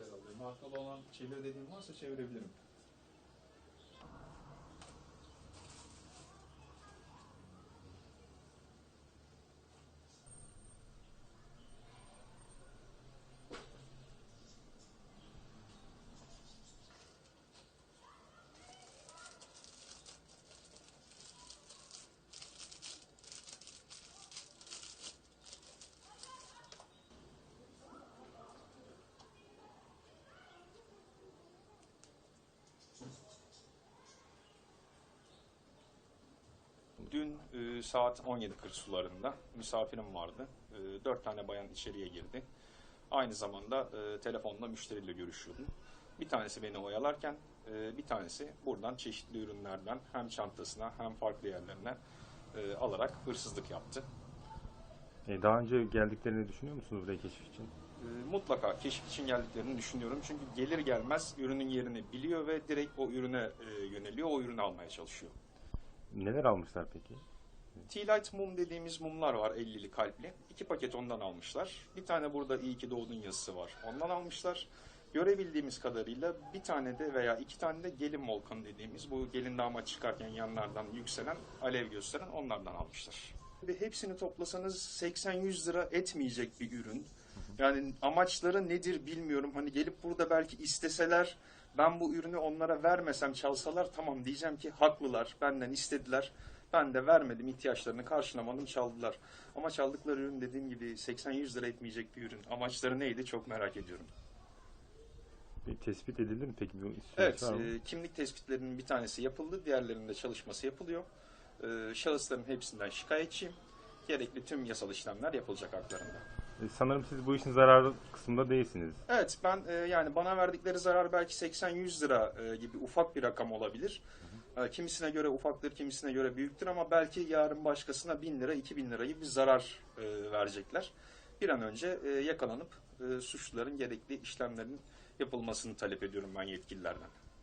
yer. Markalı olan çevir dediğim varsa çevirebilirim. Dün e, saat 17.40 sularında misafirim vardı. E, dört tane bayan içeriye girdi. Aynı zamanda e, telefonla müşteriyle görüşüyordum. Bir tanesi beni oyalarken e, bir tanesi buradan çeşitli ürünlerden hem çantasına hem farklı yerlerine e, alarak hırsızlık yaptı. E, daha önce geldiklerini düşünüyor musunuz buraya keşif için? E, mutlaka keşif için geldiklerini düşünüyorum. Çünkü gelir gelmez ürünün yerini biliyor ve direkt o ürüne e, yöneliyor, o ürünü almaya çalışıyor. Neler almışlar peki? Tea Light mum dediğimiz mumlar var 50'li kalpli. İki paket ondan almışlar. Bir tane burada iyi ki doğdun yazısı var. Ondan almışlar. Görebildiğimiz kadarıyla bir tane de veya iki tane de gelin volkanı dediğimiz bu gelin damat çıkarken yanlardan yükselen alev gösteren onlardan almışlar. Ve hepsini toplasanız 80-100 lira etmeyecek bir ürün. Yani amaçları nedir bilmiyorum. Hani gelip burada belki isteseler ben bu ürünü onlara vermesem çalsalar tamam diyeceğim ki haklılar benden istediler. Ben de vermedim ihtiyaçlarını karşılamadım çaldılar. Ama çaldıkları ürün dediğim gibi 80-100 lira etmeyecek bir ürün. Amaçları neydi çok merak ediyorum. Bir tespit edildi mi peki bu süreç Evet, e, kimlik tespitlerinin bir tanesi yapıldı, diğerlerinde çalışması yapılıyor. E, şahısların hepsinden şikayetçiyim. Gerekli tüm yasal işlemler yapılacak haklarında. E, sanırım siz bu işin zararlı kısmında değilsiniz. Evet, ben e, yani bana verdikleri zarar belki 80-100 lira e, gibi ufak bir rakam olabilir. E, kimisine göre ufaktır, kimisine göre büyüktür ama belki yarın başkasına 1000 lira, 2000 lira gibi bir zarar e, verecekler. Bir an önce e, yakalanıp e, suçluların gerekli işlemlerin yapılmasını talep ediyorum ben yetkililerden.